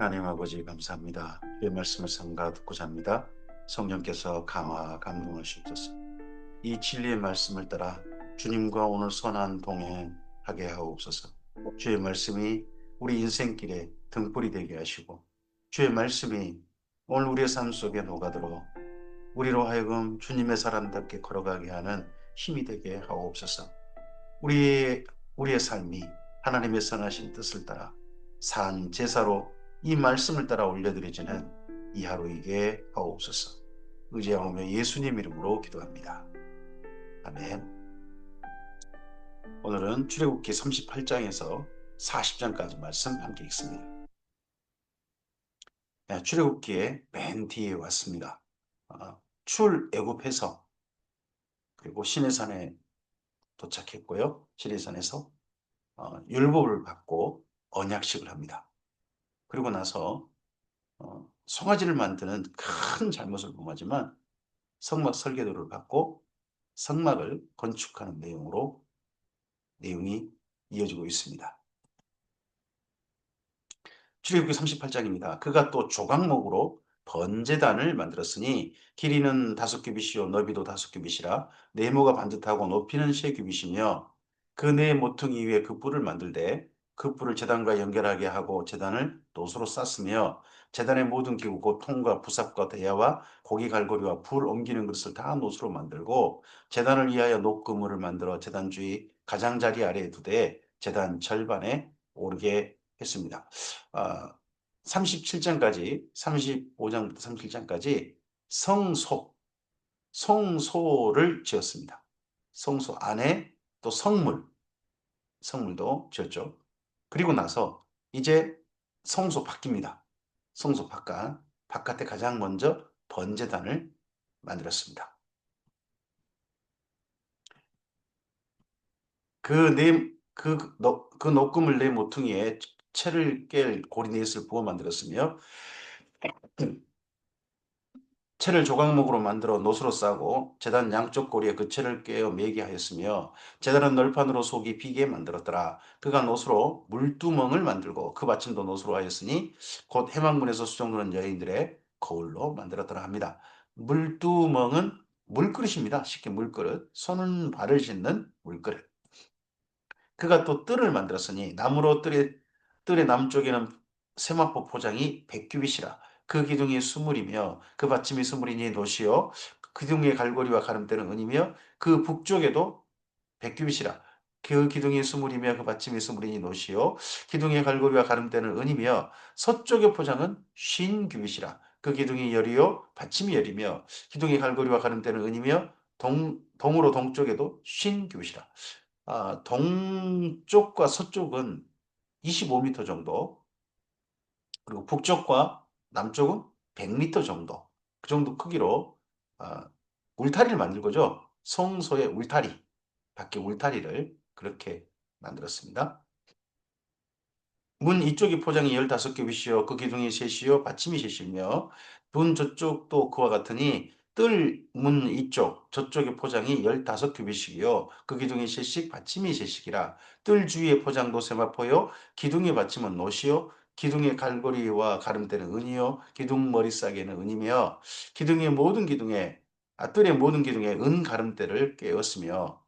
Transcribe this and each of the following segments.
하나님 아버지 감사합니다. 주의 말씀을 삼가 듣고자 합니다. 성령께서 강화 감동을 주옵소서. 이 진리의 말씀을 따라 주님과 오늘 선한 동행하게 하옵소서. 주의 말씀이 우리 인생길에 등불이 되게 하시고 주의 말씀이 오늘 우리의 삶 속에 녹아들어 우리로 하여금 주님의 사람답게 걸어가게 하는 힘이 되게 하옵소서. 우리 우리의 삶이 하나님의 선하신 뜻을 따라 산 제사로 이 말씀을 따라 올려드리지는 이 하루이게 하옵소서. 의지하오며 예수님 이름으로 기도합니다. 아멘. 오늘은 출애굽기 38장에서 40장까지 말씀 함께 읽습니다. 네, 출애굽기의 맨 뒤에 왔습니다. 어, 출애굽해서 그리고 시내산에 도착했고요. 시내산에서 어, 율법을 받고 언약식을 합니다. 그리고 나서 어, 송아지를 만드는 큰 잘못을 범하지만 성막 설계도를 받고 성막을 건축하는 내용으로 내용이 이어지고 있습니다. 출애굽기 38장입니다. 그가 또 조각목으로 번제단을 만들었으니 길이는 다섯 규빗이요 너비도 다섯 규빗이라 네모가 반듯하고 높이는 세 규빗이며 그 네 모퉁이 위에 그 뿔을 만들되 그 뿔을 재단과 연결하게 하고 재단을 노수로 쌌으며 재단의 모든 기구 곧 통과 부삽과 대야와 고기 갈고리와 불 옮기는 것을 다 노수로 만들고 재단을 위하여 녹그물을 만들어 재단 주위 가장자리 아래에 두되 재단 절반에 오르게 했습니다. 아, 37장까지 35장부터 37장까지 성소 성소를 지었습니다. 성소 안에 또 성물 성물도 지었죠. 그리고 나서 이제 성소 바뀝니다. 성소 바깥, 바깥에 가장 먼저 번제단을 만들었습니다. 그 네, 그, 그 녹금을 내 모퉁이에 채를 깰 고리 넷을 부어 만들었으며 채를 조각목으로 만들어 노수로 싸고 재단 양쪽 고리에 그 채를 깨어 매게 하였으며 재단은 널판으로 속이 비게 만들었더라. 그가 노수로 물두멍을 만들고 그 받침도 노수로 하였으니 곧 해망문에서 수정하는 여인들의 거울로 만들었더라 합니다. 물두멍은 물그릇입니다. 쉽게 물그릇. 손은 발을 씻는 물그릇. 그가 또 뜰을 만들었으니 나무로 뜰의, 뜰의 남쪽에는 세마포 포장이 백규빗이라 그 기둥이 수물이며 그 받침이 수물이니 노시요 그 기둥의 갈고리와 가름대는 은이며 그 북쪽에도 백규빗이라. 그 기둥이 수물이며 그 받침이 수물이니 노시요 기둥의 갈고리와 가름대는 은이며 서쪽의 포장은 쉰 규빗이라. 그 기둥이 열이요 받침이 열이며 기둥의 갈고리와 가름대는 은이며 동, 동으로 동쪽에도 쉰 규빗이라. 아, 동쪽과 서쪽은 25m 정도 그리고 북쪽과 남쪽은 100m 정도 그 정도 크기로 어, 울타리를 만들 거죠. 성소의 울타리, 밖에 울타리를 그렇게 만들었습니다. 문 이쪽이 포장이 15개이시요 그 기둥이 셋이요 받침이 셋이며 문 저쪽도 그와 같으니 뜰 문 이쪽 저쪽의 포장이 15규빗이요 그 기둥이 셋씩 받침이 셋씩이라 뜰 주위의 포장도 세마포요 기둥의 받침은 노시요 기둥의 갈고리와 가름대는 은이요 기둥 머리싸개는 은이며 기둥의 모든 기둥에 아, 뜰의 모든 기둥에 은 가름대를 깨었으며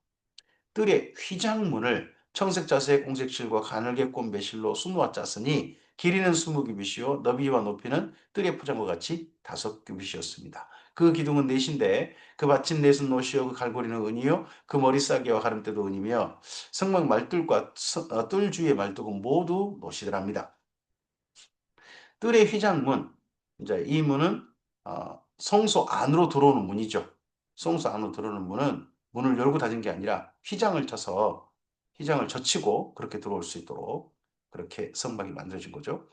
뜰의 휘장문을 청색 자색 공색 실과 가늘게 꼰 매실로 수놓아 짰으니 길이는 스무 규빗이요 너비와 높이는 뜰의 포장과 같이 다섯 규빗이었습니다. 그 기둥은 넷인데 그 받침 넷은 노시요 그 갈고리는 은이요 그 머리싸개와 가름대도 은이며 성막 말뚝과 어, 뜰 주위의 말뚝은 모두 노시더랍니다. 뜰의 휘장문, 이제 이 문은 어, 성소 안으로 들어오는 문이죠. 성소 안으로 들어오는 문은 문을 열고 닫은 게 아니라 휘장을 쳐서 휘장을 젖히고 그렇게 들어올 수 있도록 그렇게 성막이 만들어진 거죠.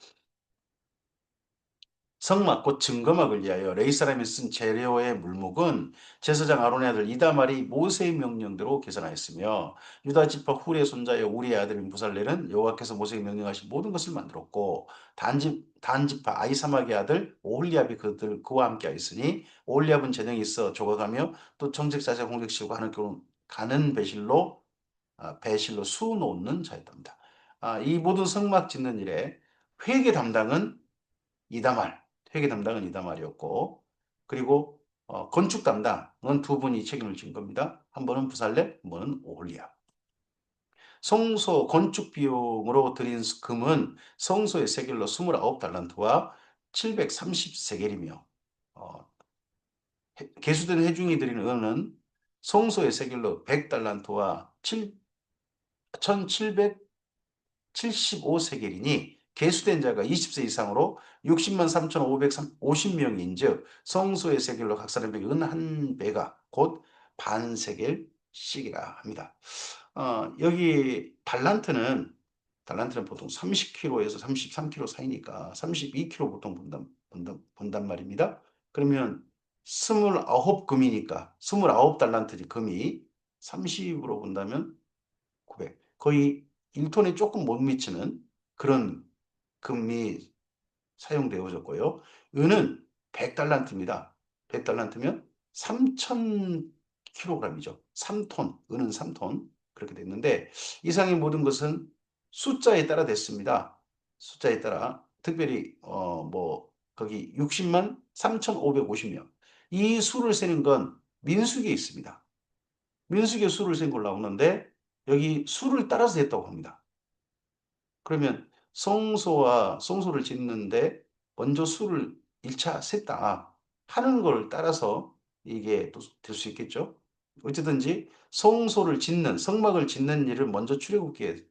성막 곧 증거막을 위하여 레이 사람이 쓴 재료의 물목은 제사장 아론의 아들 이다말이 모세의 명령대로 계산하였으며 유다 지파 훌의 손자여 우리의 아들인 부살렐은 여호와께서 모세에게 명령하신 모든 것을 만들었고 단지 단지파 아이사막의 아들 오홀리압이 그들 그와 함께 하였으니 오홀리압은 재능이 있어 조각하며 또 청직자세 공격실과 하는 가는 배실로 아, 배실로 수 놓는 자였답니다. 아, 이 모든 성막 짓는 일에 회계 담당은 이다말, 회계 담당은 이다 말이었고, 그리고 어, 건축 담당은 두 분이 책임을 진 겁니다. 한 번은 부살레, 한 번은 오홀리아. 성소 건축 비용으로 들인 금은 성소의 세겔로 29달란트와 730세겔이며 어, 개수된 회중이 드린 은은 성소의 세겔로 100달란트와 1775세겔이니 개수된 자가 20세 이상으로 60만 3,550명인 즉 성소의 세겔로 각 사람에게 은 한 배가 곧 반세겔씩이라 합니다. 어, 여기 달란트는 달란트는 보통 30kg에서 33kg 사이니까 32kg 보통 본단, 본단, 본단 말입니다. 그러면 29금이니까 29달란트지 금이 30으로 본다면 900 거의 1톤에 조금 못 미치는 그런 금이 사용되어졌고요. 은은 100달란트입니다. 100달란트면 3000kg이죠. 3톤, 은은 3톤 그렇게 됐는데 이상의 모든 것은 숫자에 따라 됐습니다. 숫자에 따라 특별히 어 뭐 거기 60만 3,550명 이 수를 세는 건 민수기에 있습니다. 민수기에 수를 센 걸로 나오는데 여기 수를 따라서 됐다고 합니다. 그러면 성소와 성소를 짓는데 먼저 수를 1차 셌다 하는 걸 따라서 이게 될수 있겠죠. 어쨌든지 성소를 짓는 성막을 짓는 일을 먼저 출애굽기에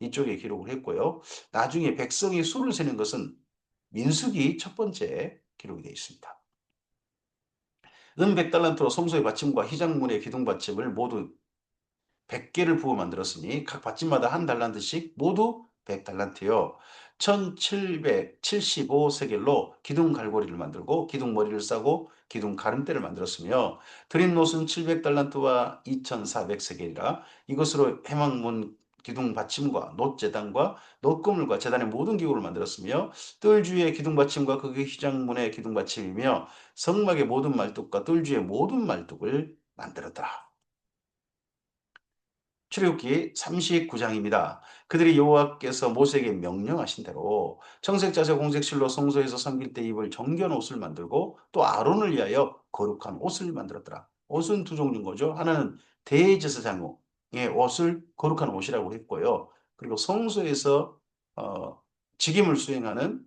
이쪽에 기록을 했고요. 나중에 백성이 수를 세는 것은 민수기 첫 번째 기록이 되어 있습니다. 은 100달란트로 성소의 받침과 희장문의 기둥 받침을 모두 100개를 부어 만들었으니 각 받침마다 한 달란트씩 모두 100달란트요. 1775세겔로 기둥 갈고리를 만들고 기둥 머리를 싸고 기둥 가름대를 만들었으며 드린 노은 700달란트와 2400세겔이라 이것으로 해망문 기둥 받침과 놋 재단과 놋 그물과 재단의 모든 기구를 만들었으며 뜰주의 기둥 받침과 그 휘장문의 기둥 받침이며 성막의 모든 말뚝과 뜰주의 모든 말뚝을 만들었더라. 출애굽기 39장입니다. 그들이 여호와께서 모세에게 명령하신 대로 청색자색 공색실로 성소에서 섬길 때 입을 정견 옷을 만들고 또 아론을 위하여 거룩한 옷을 만들었더라. 옷은 두 종류인 거죠. 하나는 대제사장의 옷을 거룩한 옷이라고 했고요. 그리고 성소에서 어, 직임을 수행하는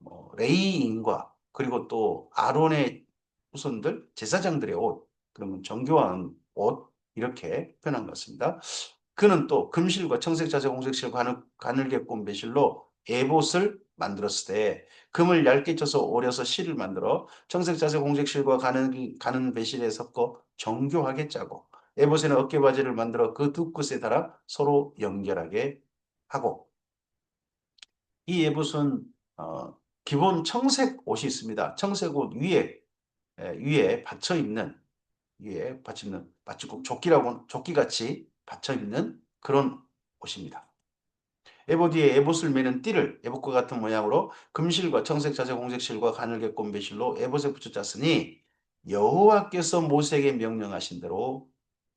뭐 레이인과 그리고 또 아론의 후손들 제사장들의 옷 그러면 정교한 옷 이렇게 표현한 것 같습니다. 그는 또 금실과 청색자색 홍색실 가늘, 가늘게꼰 배실로 에봇을 만들었을 때 금을 얇게 쳐서 오려서 실을 만들어 청색자색 홍색실과 가는, 가는 배실에 섞어 정교하게 짜고 에봇에는 어깨바지를 만들어 그 두 끝에 달아 서로 연결하게 하고 이 에봇은 어, 기본 청색 옷이 있습니다. 청색 옷 위에 에, 위에 받쳐 입는 위에 받쳐 입는 마치 조끼라고 조끼같이 받쳐 입는 그런 옷입니다. 에보디에 에봇을 매는 띠를 에봇과 같은 모양으로 금실과 청색 자색 홍색 실과 가늘게 꼰 배실로 에봇에 붙여 짰으니 여호와께서 모세에게 명령하신 대로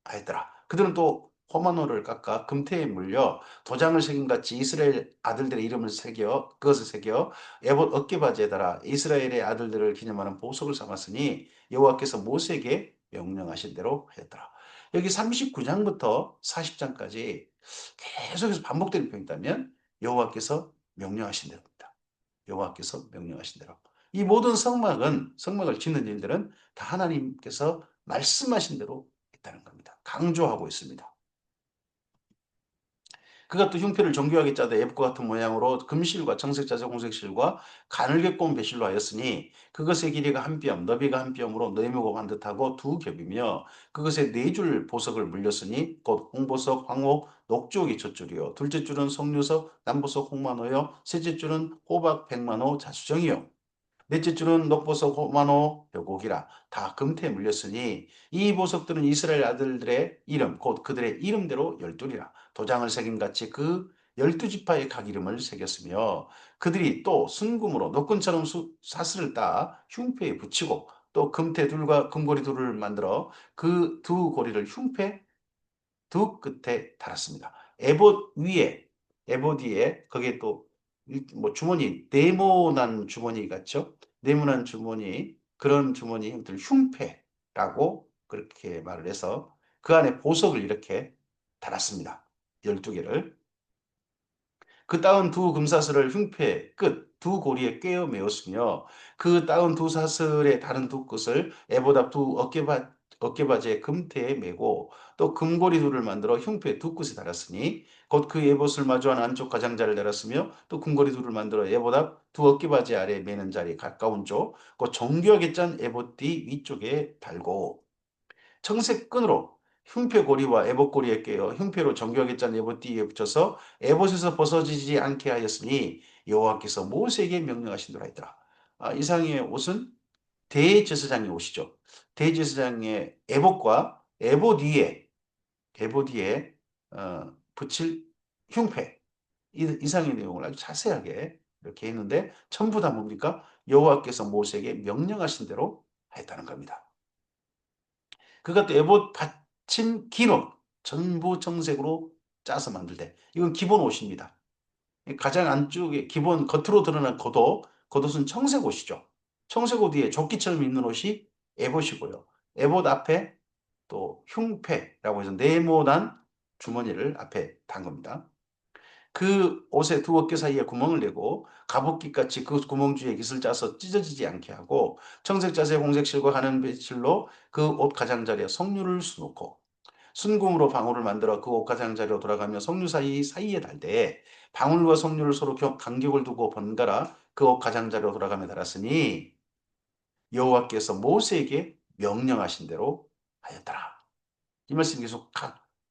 하였더라. 그들은 또 호마노를 깎아 금태에 물려 도장을 새김같이 이스라엘 아들들의 이름을 새겨 그것을 새겨 에봇 어깨바지에 달아 이스라엘의 아들들을 기념하는 보석을 삼았으니 여호와께서 모세에게 명령하신 대로 하였더라. 여기 39장부터 40장까지 계속해서 반복되는 표현이 있다면 여호와께서 명령하신 대로입니다. 여호와께서 명령하신 대로. 이 모든 성막은 성막을 짓는 일들은 다 하나님께서 말씀하신 대로 있다는 겁니다. 강조하고 있습니다. 또 흉표를 정교하게 짜되 앱과 같은 모양으로 금실과 청색자색 홍색실과 가늘게 꼰 배실로 하였으니 그것의 길이가 한 뼘, 너비가 한 뼘으로 네모고 반듯하고 두 겹이며 그것에 네 줄 보석을 물렸으니 곧 홍보석, 황옥, 녹조기 첫 줄이요. 둘째 줄은 석류석, 남보석, 홍만호요. 셋째 줄은 호박, 백만호, 자수정이요. 넷째 줄은 녹보석, 호만호, 벼곡이라 다 금태에 물렸으니 이 보석들은 이스라엘 아들들의 이름 곧 그들의 이름대로 열둘이라 도장을 새김같이 그 열두 지파의 각 이름을 새겼으며 그들이 또 순금으로 노끈처럼 사슬을 따 흉패에 붙이고 또 금태 둘과 금고리 둘을 만들어 그 두 고리를 흉패 두 끝에 달았습니다. 에봇 위에 에봇 위에 거기에 또 뭐 주머니 네모난 주머니 같죠? 네모난 주머니 그런 주머니 형태를 흉패라고 그렇게 말을 해서 그 안에 보석을 이렇게 달았습니다. 12개를. 그 따은 두 금사슬을 흉패 끝 두 고리에 꿰어 메었으며 그 따은 두 사슬의 다른 두 끝을 애보다 두 어깨바, 어깨바지의 금태에 메고 또 금고리 둘을 만들어 흉패 두 끝에 달았으니 곧그 예봇을 마주한 안쪽 가장자를 달았으며 또 금고리 둘을 만들어 예보다 두 어깨바지 아래에 매는 자리 가까운 쪽 곧 정교하게 짠 예봇띠 위쪽에 달고 청색 끈으로 흉패고리와 애봇고리에 꿰어 흉패로 정교하게 짠 애봇띠에 붙여서 애봇에서 벗어지지 않게 하였으니 여호와께서 모세에게 명령하신도라 했더라. 아, 이상의 옷은 대제사장의 옷이죠. 대제사장의 애봇과 애봇 위에 애봇 위에 어, 붙일 흉패 이, 이상의 내용을 아주 자세하게 이렇게 했는데 전부 다 뭡니까? 여호와께서 모세에게 명령하신 대로 했다는 겁니다. 그것도 에봇 받 침 기름 전부 정색으로 짜서 만들 때 이건 기본 옷입니다. 가장 안쪽에 기본 겉으로 드러난 겉옷 겉옷은 청색 옷이죠. 청색 옷 위에 조끼처럼 입는 옷이 에봇이고요. 에봇 앞에 또 흉패라고 해서 네모난 주머니를 앞에 단 겁니다. 그 옷의 두 어깨 사이에 구멍을 내고 가복깃같이 그 구멍 주에 깃을 짜서 찢어지지 않게 하고 청색 자세 홍색 실과 가는 배실로 그 옷 가장자리에 석류를 수놓고 순금으로 방울을 만들어 그 옷 가장자리로 돌아가며 석류 사이 사이에 달되 방울과 석류를 서로 간격을 두고 번갈아 그 옷 가장자리로 돌아가며 달았으니 여호와께서 모세에게 명령하신 대로 하였더라. 이 말씀이 계속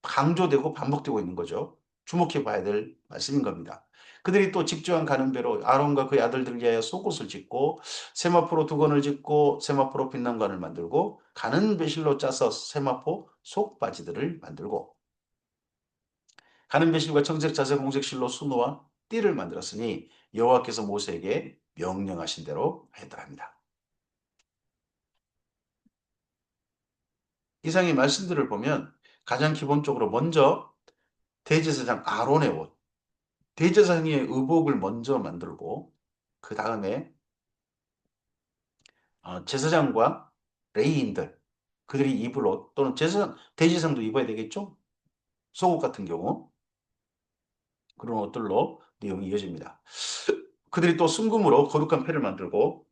강조되고 반복되고 있는 거죠. 주목해 봐야 될 말씀인 겁니다. 그들이 또 직주한 가는 배로 아론과 그의 아들들 위하여 속옷을 짓고 세마포로 두건을 짓고 세마포로 빛난관을 만들고 가는 배실로 짜서 세마포 속바지들을 만들고 가는 배실과 청색 자색 공색 실로 수노와 띠를 만들었으니 여호와께서 모세에게 명령하신 대로 했더랍니다. 이상의 말씀들을 보면 가장 기본적으로 먼저 대제사장 아론의 옷, 대제사장의 의복을 먼저 만들고 그 다음에 어, 제사장과 레이인들 그들이 입을 옷 또는 제사장 대제사장도 입어야 되겠죠? 속옷 같은 경우 그런 옷들로 내용이 이어집니다. 그들이 또 순금으로 거룩한 패를 만들고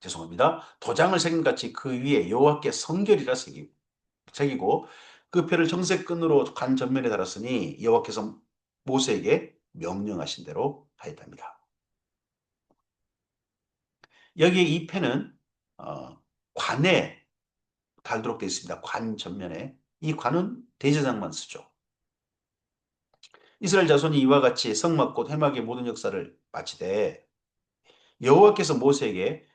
죄송합니다. 도장을 새김같이 그 위에 여호와께 성결이라 새기고 그 표를 정색 끈으로 관 전면에 달았으니 여호와께서 모세에게 명령하신 대로 하였답니다. 여기에 이 패는 어, 관에 달도록 되어 있습니다. 관 전면에 이 관은 대제장만 쓰죠. 이스라엘 자손이 이와 같이 성막 곧 해막의 모든 역사를 마치되 여호와께서 모세에게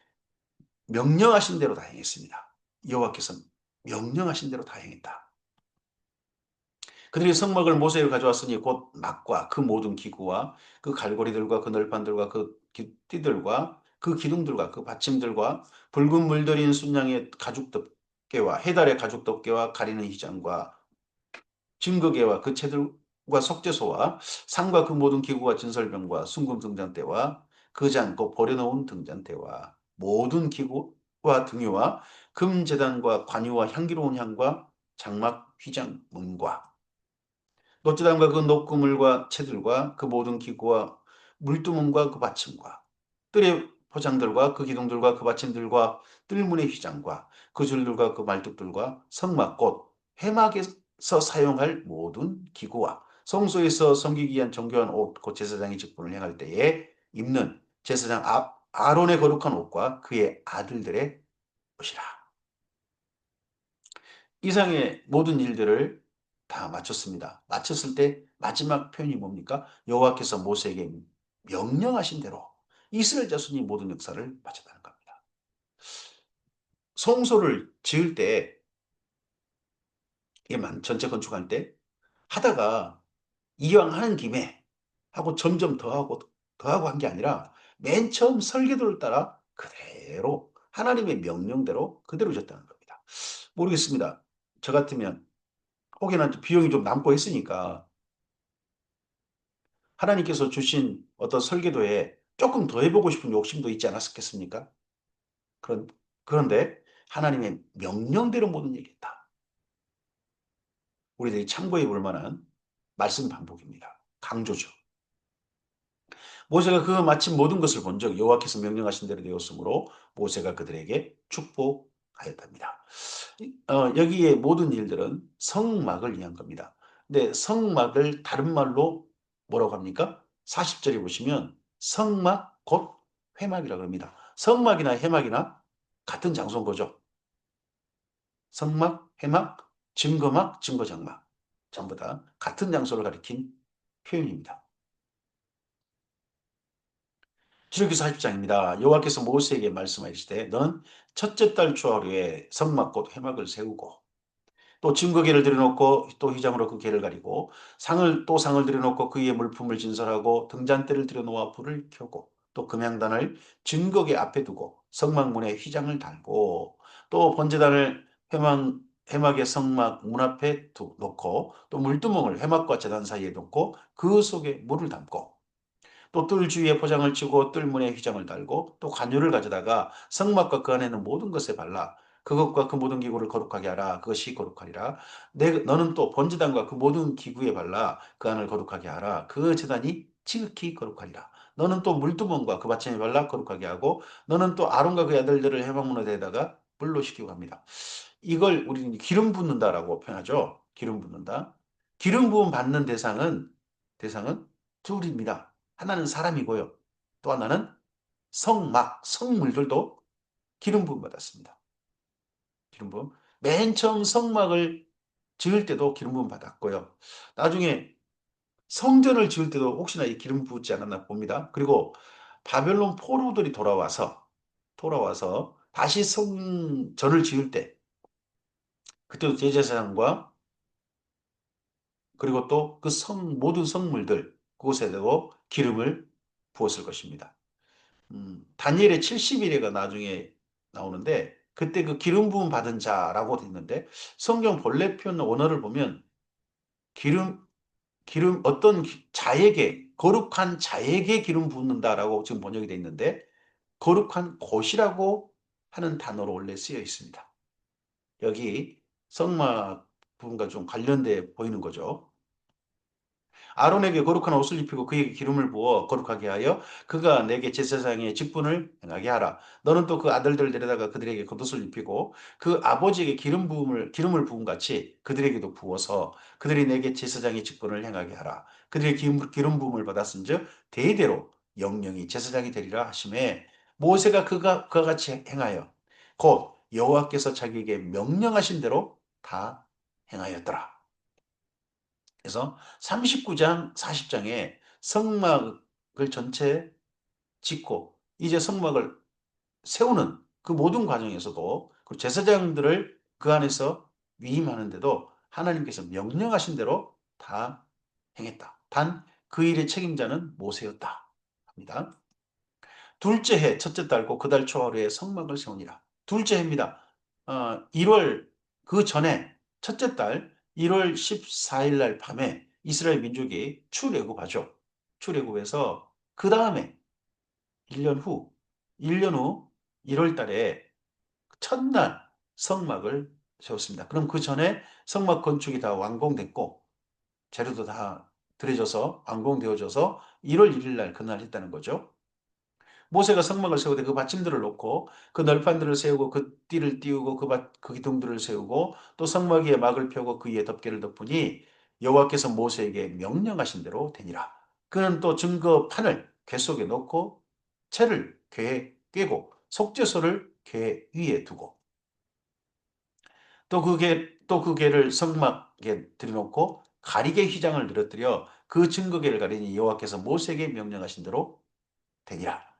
명령하신 대로 다 행했습니다. 여호와께서 명령하신 대로 다 행했다. 그들이 성막을 모세에 가져왔으니 곧 막과 그 모든 기구와 그 갈고리들과 그 널판들과 그 띠들과 그 기둥들과 그 받침들과 붉은 물들인 순양의 가죽 덮개와 해달의 가죽 덮개와 가리는 휘장과 증거계와 그 채들과 석재소와 상과 그 모든 기구와 진설병과 순금 등잔대와 그 잔고 버려놓은 등잔대와 모든 기구와 등유와 금재단과 관유와 향기로운 향과 장막 휘장 문과 노지단과 그 녹그물과 채들과 그 모든 기구와 물두문과 그 받침과 뜰의 포장들과 그 기둥들과 그 받침들과 뜰문의 휘장과 그 줄들과 그 말뚝들과 성막꽃 해막에서 사용할 모든 기구와 성소에서 섬기기 위한 정교한 옷, 곧 제사장의 직분을 행할 때에 입는 제사장 앞 아론의 거룩한 옷과 그의 아들들의 옷이라. 이상의 모든 일들을 다 마쳤습니다. 마쳤을 때 마지막 표현이 뭡니까? 여호와께서 모세에게 명령하신 대로 이스라엘 자손이 모든 역사를 마쳤다는 겁니다. 성소를 지을 때 전체 건축할 때 하다가 이왕 하는 김에 하고 점점 더하고 더하고 한 게 아니라 맨 처음 설계도를 따라 그대로 하나님의 명령대로 그대로 졌다는 겁니다. 모르겠습니다. 저 같으면 혹여나 비용이 좀 남고 했으니까 하나님께서 주신 어떤 설계도에 조금 더 해보고 싶은 욕심도 있지 않았겠습니까? 그런, 그런데 하나님의 명령대로 모든 얘기했다. 우리들이 참고해 볼 만한 말씀 반복입니다. 강조죠. 모세가 그 마침 모든 것을 본 적 여호와께서 명령하신 대로 되었으므로 모세가 그들에게 축복 하였답니다. 어, 여기에 모든 일들은 성막을 위한 겁니다. 근데 성막을 다른 말로 뭐라고 합니까? 40절에 보시면 성막 곧 회막이라고 합니다. 성막이나 회막이나 같은 장소인 거죠. 성막, 회막, 증거막, 증거장막 전부 다 같은 장소를 가리킨 표현입니다. 출애굽기 40장입니다. 여호와께서 모세에게 말씀하시되 너는 첫째 달 초하루에 성막 곧 회막을 세우고 또 증거계를 들여놓고 또 휘장으로 그 계를 가리고 상을 또 상을 들여놓고 그 위에 물품을 진설하고 등잔대를 들여놓아 불을 켜고 또 금양단을 증거계 앞에 두고 성막문에 휘장을 달고 또 번제단을 회막 회막의 성막 문 앞에 두, 놓고 또 물두멍을 회막과 제단 사이에 놓고 그 속에 물을 담고 또 뜰 주위에 포장을 치고 뜰 문에 휘장을 달고 또 관유를 가져다가 성막과 그 안에 있는 모든 것에 발라 그것과 그 모든 기구를 거룩하게 하라 그것이 거룩하리라 내, 너는 또 번제단과 그 모든 기구에 발라 그 안을 거룩하게 하라 그 제단이 지극히 거룩하리라 너는 또 물두멍과 그 받침에 발라 거룩하게 하고 너는 또 아론과 그 아들들을 해방문에 대다가 불로 시키고 합니다. 이걸 우리는 기름 붓는다라고 표현하죠. 기름 붓는다. 기름 부음 받는 대상은 대상은 둘입니다. 하나는 사람이고요. 또 하나는 성막, 성물들도 기름 부음 받았습니다. 기름 부음. 맨 처음 성막을 지을 때도 기름 부음 받았고요. 나중에 성전을 지을 때도 혹시나 이 기름 부지 않았나 봅니다. 그리고 바벨론 포로들이 돌아와서 돌아와서 다시 성전을 지을 때 그때도 제사장과 그리고 또 그 성 모든 성물들 그곳에도 기름을 부었을 것입니다. 음, 다니엘의 70일에가 나중에 나오는데 그때 그 기름 부음 받은 자라고 돼 있는데 성경 본래 표현 원어를 보면 기름 기름 어떤 자에게 거룩한 자에게 기름 붓는다라고 지금 번역이 돼 있는데 거룩한 곳이라고 하는 단어로 원래 쓰여 있습니다. 여기 성막 부분과 좀 관련돼 보이는 거죠. 아론에게 거룩한 옷을 입히고 그에게 기름을 부어 거룩하게 하여 그가 내게 제사장의 직분을 행하게 하라. 너는 또 그 아들들을 데려다가 그들에게 겉옷을 입히고 그 아버지에게 기름 부음을 기름을 부은 같이 그들에게도 부어서 그들이 내게 제사장의 직분을 행하게 하라. 그들의 기름 부음을 받았은즉 대대로 영영이 제사장이 되리라 하심에 모세가 그가 그와 같이 행하여 곧 여호와께서 자기에게 명령하신 대로 다 행하였더라. 그래서 39장, 40장에 성막을 전체 짓고 이제 성막을 세우는 그 모든 과정에서도 그 제사장들을 그 안에서 위임하는데도 하나님께서 명령하신 대로 다 행했다. 단 그 일의 책임자는 모세였다. 합니다. 둘째 해 첫째 달고 그 달 초하루에 성막을 세우니라. 둘째 해입니다. 어, 1월 그 전에 첫째 달 1월 14일 날 밤에 이스라엘 민족이 출애굽하죠. 출애굽해서 그 다음에 1년 후 1년 후 1월 달에 첫날 성막을 세웠습니다. 그럼 그 전에 성막 건축이 다 완공됐고 재료도 다 들여져서 완공되어져서 1월 1일 날 그날 했다는 거죠. 모세가 성막을 세우되 그 받침들을 놓고 그 널판들을 세우고 그 띠를 띄우고 그, 밭, 그 기둥들을 세우고 또 성막 위에 막을 펴고 그 위에 덮개를 덮으니 여호와께서 모세에게 명령하신 대로 되니라. 그는 또 증거 판을 궤 속에 넣고 채를 궤에 꿰고 속죄소를 궤 위에 두고 또그 궤, 또그 궤를 성막에 들여놓고 가리개 휘장을 늘어뜨려 그 증거궤를 가리니 여호와께서 모세에게 명령하신 대로 되니라.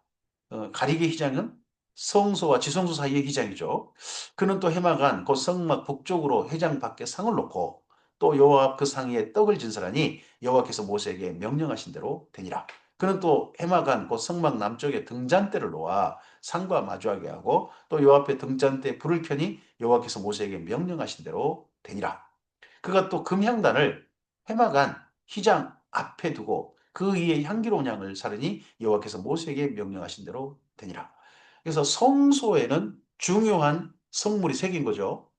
어, 가리개 휘장은 성소와 지성소 사이의 휘장이죠. 그는 또 해마간 곧 성막 북쪽으로 회장 밖에 상을 놓고 또 여호와 앞 그 상위에 떡을 진설하니 여호와께서 모세에게 명령하신 대로 되니라. 그는 또 해마간 곧 성막 남쪽에 등잔대를 놓아 상과 마주하게 하고 또 여호와 앞에 등잔대에 불을 켜니 여호와께서 모세에게 명령하신 대로 되니라. 그가 또 금향단을 해마간 휘장 앞에 두고 그 위에 향기로운 향을 사르니 여호와께서 모세에게 명령하신 대로 되니라. 그래서 성소에는 중요한 성물이 세 개인 거죠.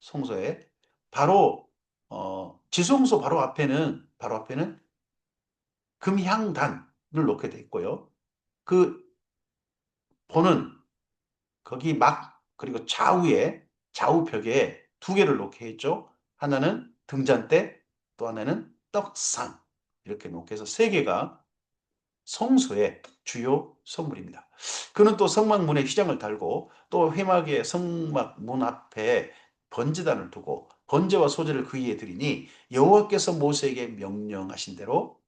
성소에 바로 어, 지성소 바로 앞에는 바로 앞에는 금향단을 놓게 돼 있고요. 그 보는 거기 막 그리고 좌우에 좌우벽에 두 개를 놓게 했죠. 하나는 등잔대 또 하나는 떡상 이렇게 놓게 해서 세 개가 성소의 주요 선물입니다. 그는 또 성막문에 휘장을 달고 또 회막의 성막 문 앞에 번제단을 두고 번제와 소제를 그 위에 드리니 여호와께서 모세에게 명령하신 대로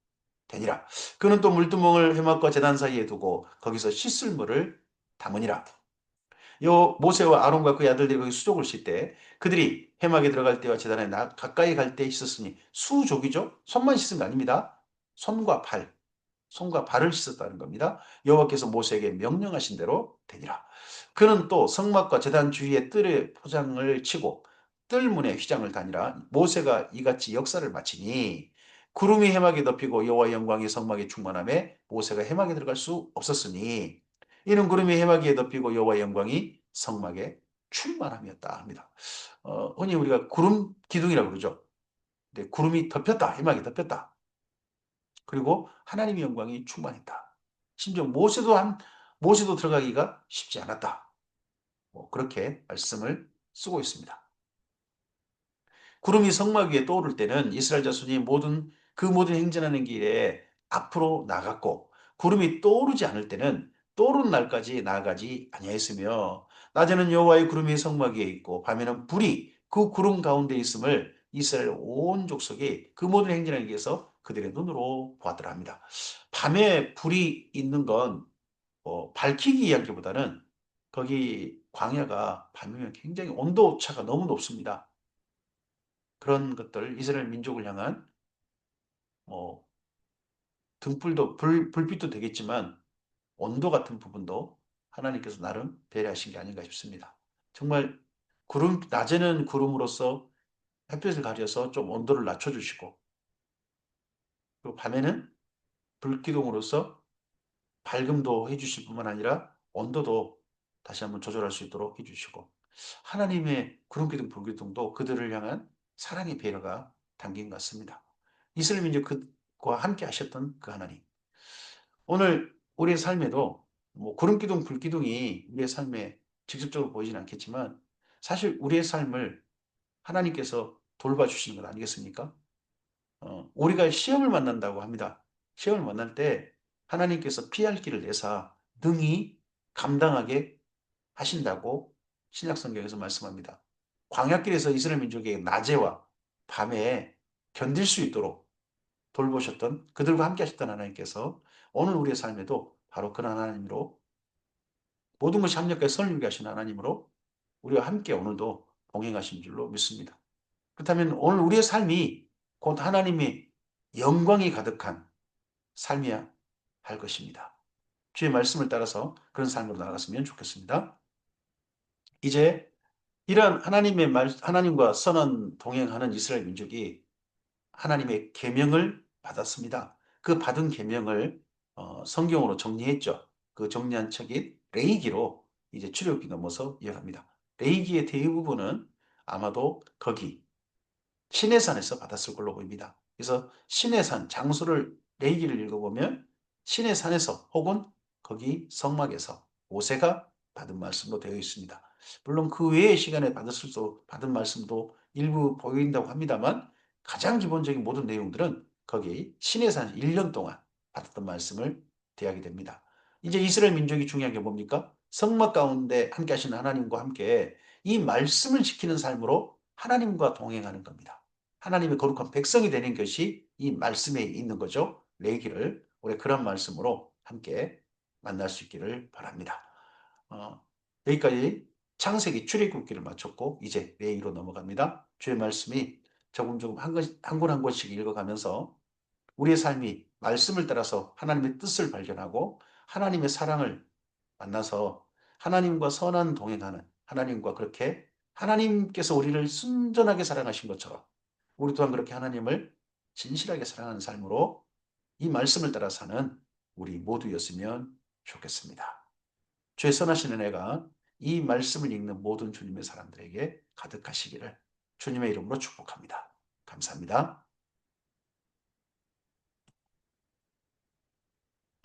되니라. 그는 또 물두멍을 회막과 제단 사이에 두고 거기서 씻을 물을 담으니라. 요 모세와 아론과 그의 아들들이 거기 수족을 씻때 그들이 회막에 들어갈 때와 제단에 나, 가까이 갈때 씻었으니 수족이죠. 손만 씻은 거 아닙니다. 손과 발, 손과 발을 씻었다는 겁니다. 여호와께서 모세에게 명령하신 대로 되니라. 그는 또 성막과 제단 주위에 뜰에 포장을 치고 뜰문에 휘장을 다니라 모세가 이같이 역사를 마치니 구름이 해막에 덮이고 여호와 영광이 성막에 충만함에 모세가 해막에 들어갈 수 없었으니 이는 구름이 해막에 덮이고 여호와 영광이 성막에 충만함이었다 합니다. 어, 흔히 우리가 구름 기둥이라고 그러죠. 근데 구름이 덮였다, 해막이 덮였다. 그리고 하나님의 영광이 충만했다. 심지어 모세도 한 모세도 들어가기가 쉽지 않았다. 뭐 그렇게 말씀을 쓰고 있습니다. 구름이 성막 위에 떠오를 때는 이스라엘 자손이 모든 그 모든 행진하는 길에 앞으로 나갔고 구름이 떠오르지 않을 때는 떠오르는 날까지 나아가지 아니하였으며 낮에는 여호와의 구름이 성막 위에 있고 밤에는 불이 그 구름 가운데 있음을 이스라엘 온 족속이 그 모든 행진하는 길에서 그들의 눈으로 보았더라 합니다. 밤에 불이 있는 건 어, 밝히기 이야기보다는 거기 광야가 밤이면 굉장히 온도 차가 너무 높습니다. 그런 것들 이스라엘 민족을 향한 뭐 등불도 불, 불빛도 되겠지만 온도 같은 부분도 하나님께서 나름 배려하신 게 아닌가 싶습니다. 정말 구름 낮에는 구름으로서 햇볕을 가려서 좀 온도를 낮춰주시고 그리고 밤에는 불기둥으로서 밝음도 해주실 뿐만 아니라 온도도 다시 한번 조절할 수 있도록 해주시고 하나님의 구름기둥 불기둥도 그들을 향한 사랑의 배려가 담긴 것 같습니다. 이스라엘 민족과 함께 하셨던 그 하나님. 오늘 우리의 삶에도 뭐 구름기둥, 불기둥이 우리의 삶에 직접적으로 보이진 않겠지만 사실 우리의 삶을 하나님께서 돌봐주시는 것 아니겠습니까? 어, 우리가 시험을 만난다고 합니다. 시험을 만날 때 하나님께서 피할 길을 내사 능히 감당하게 하신다고 신약성경에서 말씀합니다. 광야길에서 이스라엘 민족에게 낮에와 밤에 견딜 수 있도록 돌보셨던 그들과 함께 하셨던 하나님께서 오늘 우리의 삶에도 바로 그런 하나님으로 모든 것이 합력하여 선을 이루게 하신 하나님으로 우리와 함께 오늘도 동행하신 줄로 믿습니다. 그렇다면 오늘 우리의 삶이 곧 하나님의 영광이 가득한 삶이야 할 것입니다. 주의 말씀을 따라서 그런 삶으로 나아갔으면 좋겠습니다. 이제 이러한 하나님의 말, 하나님과 선언 동행하는 이스라엘 민족이 하나님의 계명을 받았습니다. 그 받은 계명을 어, 성경으로 정리했죠. 그 정리한 책이 레이기로 이제 출애굽기 넘어서 이어갑니다. 레이기의 대부분은 아마도 거기 시내산에서 받았을 걸로 보입니다. 그래서 시내산 장소를 레이기를 읽어보면 시내산에서 혹은 거기 성막에서 모세가 받은 말씀도 되어 있습니다. 물론 그 외의 시간에 받았을 수 받은 말씀도 일부 보인다고 합니다만 가장 기본적인 모든 내용들은 거기 신해산 1년 동안 받았던 말씀을 대하게 됩니다. 이제 이스라엘 민족이 중요한 게 뭡니까? 성막 가운데 함께 하시는 하나님과 함께 이 말씀을 지키는 삶으로 하나님과 동행하는 겁니다. 하나님의 거룩한 백성이 되는 것이 이 말씀에 있는 거죠. 내기를 올해 그런 말씀으로 함께 만날 수 있기를 바랍니다. 어, 여기까지 창세기 출애굽기를 마쳤고 이제 레이로 넘어갑니다. 주의 말씀이 조금 조금 한 권씩 읽어가면서 우리의 삶이 말씀을 따라서 하나님의 뜻을 발견하고 하나님의 사랑을 만나서 하나님과 선한 동행하는 하나님과 그렇게 하나님께서 우리를 순전하게 사랑하신 것처럼 우리 또한 그렇게 하나님을 진실하게 사랑하는 삶으로 이 말씀을 따라 사는 우리 모두였으면 좋겠습니다. 주의 선하신 은혜가 이 말씀을 읽는 모든 주님의 사람들에게 가득하시기를 주님의 이름으로 축복합니다. 감사합니다.